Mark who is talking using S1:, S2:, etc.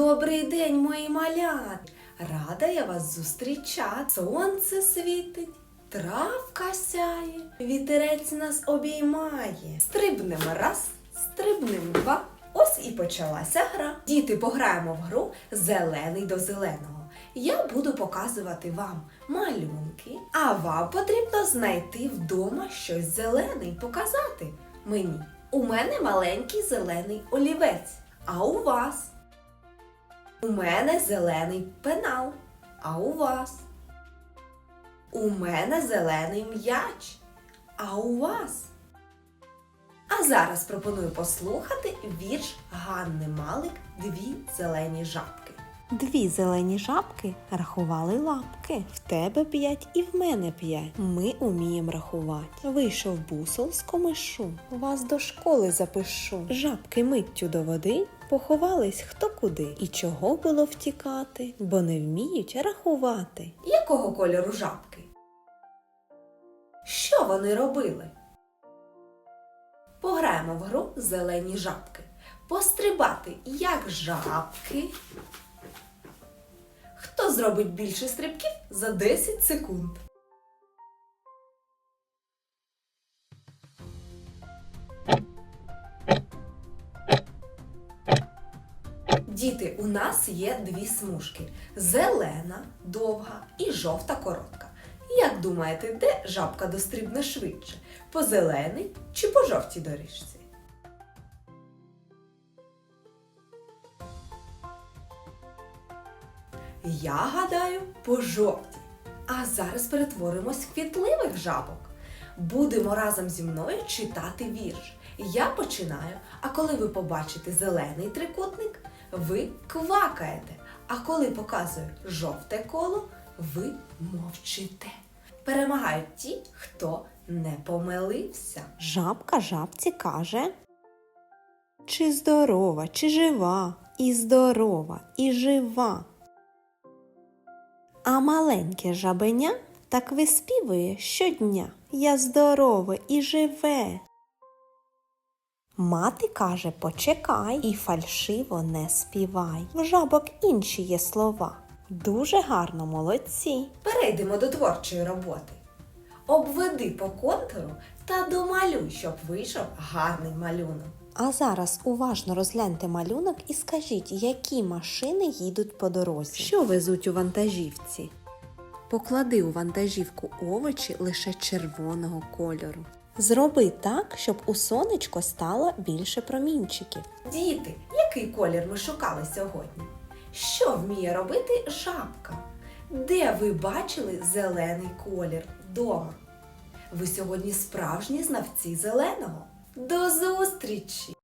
S1: Добрий день, мої малят! Рада я вас зустрічати. Сонце світить, травка сяє, вітерець нас обіймає. Стрибнем раз, стрибнем два. Ось і почалася гра. Діти, пограємо в гру зелений до зеленого. Я буду показувати вам малюнки, а вам потрібно знайти вдома щось зелене і показати мені. У мене маленький зелений олівець, а у вас? У мене зелений пенал, а у вас? У мене зелений м'яч, а у вас? А зараз пропоную послухати вірш Ганни Малик Дві зелені жабки.
S2: Дві зелені жабки рахували лапки. В тебе п'ять і в мене п'ять. Ми уміємо рахувати. Вийшов бусол з комишу. Вас до школи запишу. Жабки миттю до води. Поховались хто куди. І чого було втікати, бо не вміють рахувати.
S1: Якого кольору жабки? Що вони робили? Пограємо в гру зелені жабки. Пострибати як жабки. Хто зробить більше стрибків за 10 секунд? Діти, у нас є дві смужки: зелена, довга і жовта коротка. Як думаєте, де жабка дострибне швидше? По зеленій чи по жовтій доріжці? Я гадаю, по жовтій. А зараз перетворимось в квітливих жабок. Будемо разом зі мною читати вірш. Я починаю, а коли ви побачите зелений трикутник, ви квакаєте. А коли показую жовте коло, ви мовчите. Перемагають ті, хто не помилився.
S2: Жабка жабці каже. Чи здорова, чи жива, і здорова, і жива. А маленьке жабеня так виспівує щодня. Я здорове і живе. Мати каже, почекай і фальшиво не співай. В жабок інші є слова. Дуже гарно молодці.
S1: Перейдемо до творчої роботи. Обведи по контуру та домалюй, щоб вийшов гарний малюнок.
S2: А зараз уважно розгляньте малюнок і скажіть, які машини їдуть по дорозі. Що везуть у вантажівці? Поклади у вантажівку овочі лише червоного кольору. Зроби так, щоб у сонечко стало більше промінчиків.
S1: Діти, який колір ми шукали сьогодні? Що вміє робити жабка? Де ви бачили зелений колір вдома? Ви сьогодні справжні знавці зеленого. До зустрічі!